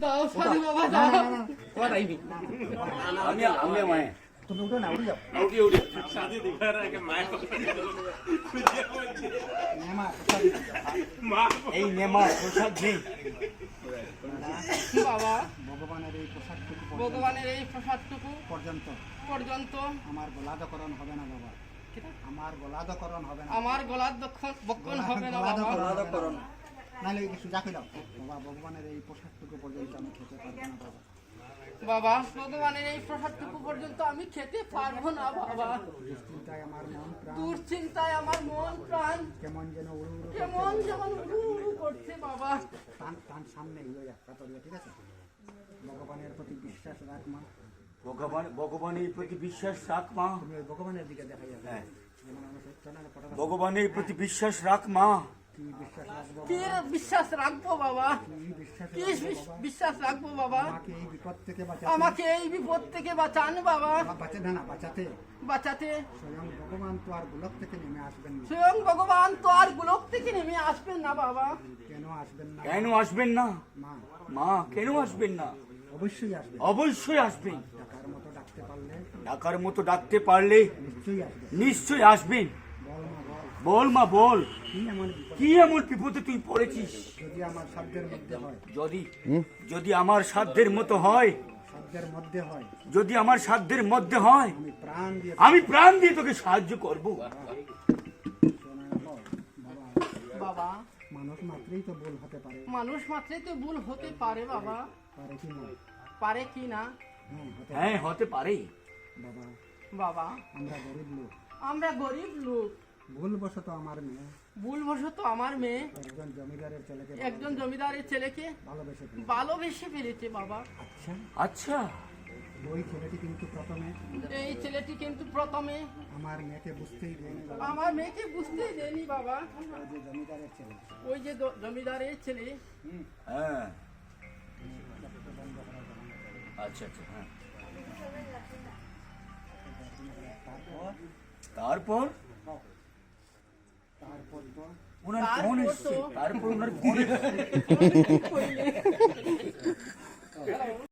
দাও সাধু বাবা দাও। আমি আমি মায়ে। তুমি উঠো না উঠে যাও। উঠি উঠি। নেমা প্রসাদ এই নেমা প্রসাদ নেই। বাবা ভগবানের এই প্রসাদটুকু পর্যন্ত- ভগবানের এই প্রসাদটুকু পর্যন্ত। পর্যন্ত। আমার গোলাদকরণ হবে না বাবা। আমার গোলাদকরণ হবে না। আমার গলার দক্ষণ হবে না বাবা। গোলাদকরণ নাহলে সোজা করে দাও। বাবা ভগবানের এই প্রসাদটুকু পর্যন্ত আমি খেতে পারব না বাবা। বাবা ভগবানের এই প্রসাদটুকু পর্যন্ত আমি খেতে পারব না বাবা। দুশ্চিন্তায় আমার মন প্রাণ। দুশ্চিন্তায় আমার মন প্রাণ। কেমন যেন উড়ু উড়ু কেমন যেমন উড়ু উড়ু করছে বাবা। টান টান সামনে এগিয়ে যাক কাতরিয়া ঠিক আছে? ভগবানের প্রতি বিশ্বাস রাখ মা। ভগবান ভগবানের প্রতি বিশ্বাস রাখ মা। ভগবানের দিকে দেখা যাবে হ্যাঁ। পটাপট ভগবানের প্রতি বিশ্বাস রাখ মা। কি বিশ্বাস রাখব বাবা? কি বিশ্বাস রাখব বাবা? আমাকে এই বিপদ থেকে বাঁচাতে। আমাকে এই বিপদ থেকে বাঁচান বাবা বাঁচাতে না বাঁচাতে। বাঁচাতে। স্বয়ং ভগবান তো আর গোলক থেকে নেমে আসবেন না। স্বয়ং ভগবান তো আর গোলক থেকে নেমে আসবেন না বাবা। কেন আসবেন না? কেন আসবেন না? মা। মা কেন আসবেন না? অবশ্যই আসবেন। অবশ্যই আসবেন। ডাকার মতো ডাকতে পারলে? ডাকার মতো ডাকতে পারলে নিশ্চয়ই আসবেন। নিশ্চয়ই আসবেন। বল মা বল। কি এমন বিপদ? তুই পড়েছিস? যদি আমার সাধ্যের মধ্যে হয়। যদি যদি আমার সাধ্যের মতো হয়। সাধ্যের মধ্যে হয়। যদি আমার সাধ্যের মধ্যে হয় আমি প্রাণ দিয়ে আমি প্রাণ দিয়ে তোকে সাহায্য করব। বাবা বাবা মানুষ মাত্রই তো ভুল হতে পারে। মানুষ মাত্রই তো ভুল হতে পারে বাবা। পারে কি না? পারে কি না? হ্যাঁ হতে হ্যাঁ হতে পারে। বাবা বাবা আমরা গরিব লোক। আমরা গরিব লোক। ভুলবশত আমার মেয়ে ভুলবশত আমার মেয়ে একজন জমিদারের ছেলেকে একজন জমিদারের ছেলেকে ভালোবেসে ভালোবেসে ফেলেছে বাবা। আচ্ছা। আচ্ছা। ওই ছেলেটি কিন্তু প্রথমে এই ছেলেটি কিন্তু প্রথমে আমার মেয়েকে বুঝতেই দেয়নি বাবা। আমার মেয়েকে বুঝতেই দেয়নি বাবা। ওই যে জমিদারের ছেলে। ওই যে জমিদারের ছেলে। হ্যাঁ। আচ্ছা আচ্ছা হ্যাঁ। তারপর তারপর? তো ওনার ফোন তারপর